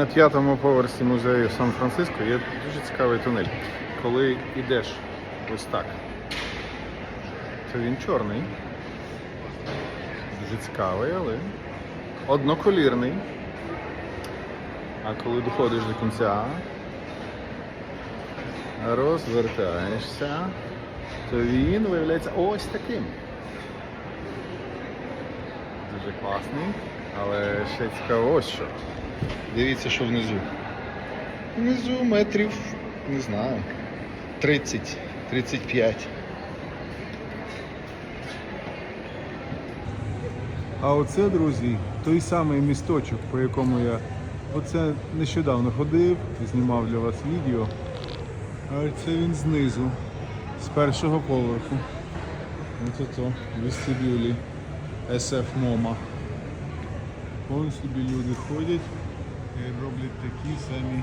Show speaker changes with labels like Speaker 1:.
Speaker 1: На п'ятому поверсі музею Сан-Франциско є дуже цікавий тунель. Коли йдеш ось так, то він чорний. Дуже цікавий, але одноколірний. А коли доходиш до кінця, розвертаєшся, то він виявляється ось таким. Дуже класний, але ще цікаво що. Дивіться, що внизу. Внизу метрів, не знаю, 30-35. А оце, друзі, той самий місточок, по якому я оце нещодавно ходив, знімав для вас відео. А це він знизу, з першого поверху. Ось ото, в вестибюлі SF MoMA. Вон собі люди ходять роблять такі самі.